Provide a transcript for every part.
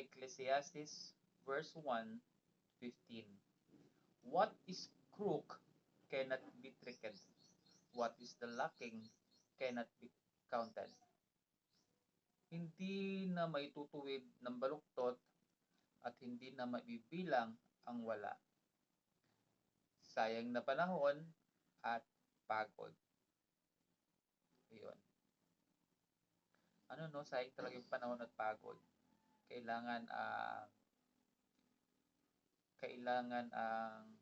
Ecclesiastes verse 1, 15. What is crook cannot be tricked. What is the lacking cannot be counted. Hindi na maitutuwid ng baluktot at hindi na maibibilang ang wala. Sayang na panahon at pagod. Ayun. Ano no, sayang talaga yung panahon at pagod. Kailangan ah kailangan ang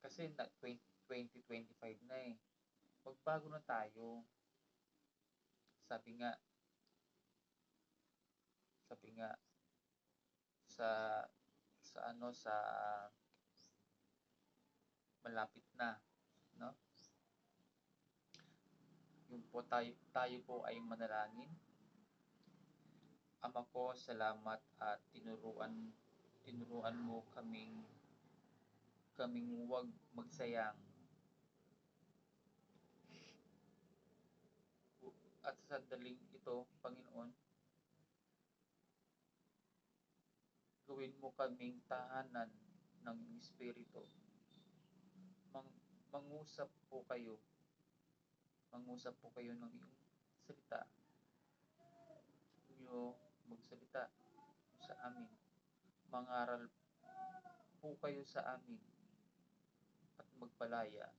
kasi na 20, 2025 na eh. Magbago na tayo. Sabi nga sabi nga sa sa ano sa malapit na no yung po tayo, tayo po ay manalangin Ama ko, salamat at tinuruan tinuruan mo kaming kaming huwag magsayang at sa sandaling ito, Panginoon, gawin mo kaming tahanan ng Espiritu. Mang, mangusap po kayo. Mangusap po kayo ng iyong salita. Inyo magsalita sa amin. Mangaral po kayo sa amin at magpalaya.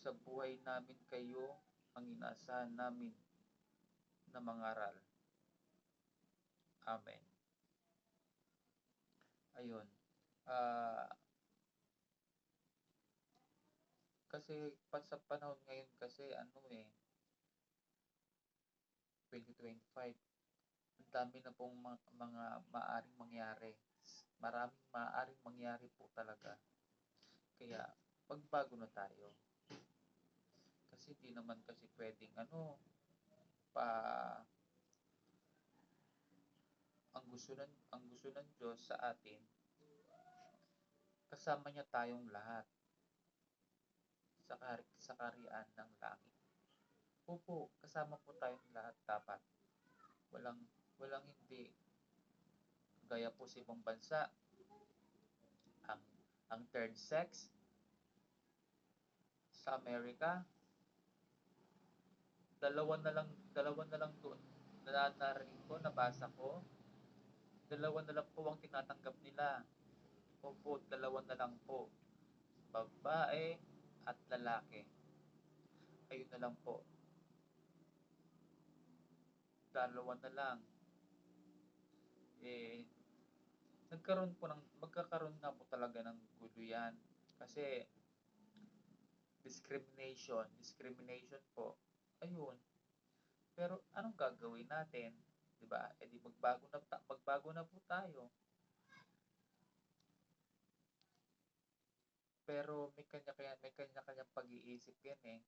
Sa buhay namin kayo ang inaasahan namin na mangaral. Amen. Ayun. Ah kasi sa panahon ngayon kasi ano eh 2025 ang dami na pong mga, mga maaring mangyari. Maraming maaring mangyari po talaga. Kaya magbago na tayo. Kasi hindi naman kasi pwedeng ano pa ang gusto ng ang gusto ng Diyos sa atin kasama niya tayong lahat. Sa kar sa karian ng langit. Opo, kasama po tayong lahat dapat. Walang walang hindi. Gaya po sa ibang bansa ang ang third sex sa Amerika dalawa na lang dalawa na lang doon na narinig ko nabasa ko. Dalawa na lang po ang tinatanggap nila. Opo dalawa na lang po. Babae at lalaki. Ayun na lang po dalawa na lang. Eh nagkaroon po ng magkakaroon na po talaga ng gulo yan. Kasi discrimination discrimination po. Ayun. Pero anong gagawin natin? 'di ba? Eh di magbago na magbago na po tayo. Pero may kanya-kanya may kanya-kanyang pag-iisip yan eh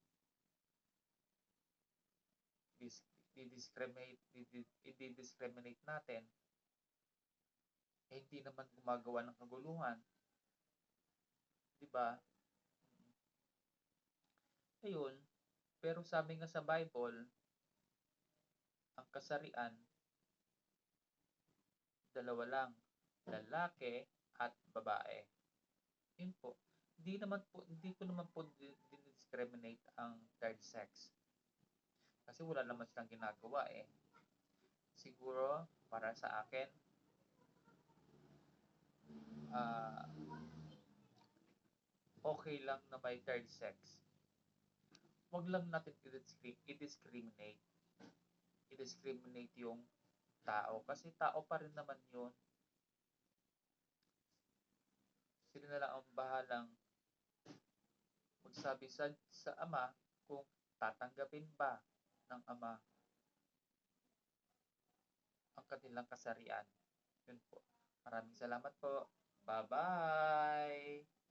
i-discriminate i-discriminate natin eh, hindi naman gumagawa ng kaguluhan. 'di ba? Ayun. Pero sabi nga sa Bible ang kasarian dalawa lang lalaki at babae. Yun po. Hindi naman po hindi ko naman po discriminate ang third sex kasi wala naman silang ginagawa eh. Siguro para sa akin ah okay lang na may third sex. Wag lang natin i-discri- i-discriminate. I-discriminate yung tao. Kasi tao pa rin naman yun. Sila na lang ang bahalang magsabi sa, sa ama kung tatanggapin ba ng ama ang kanilang kasarian. Yun po. Maraming salamat po. Bye-bye!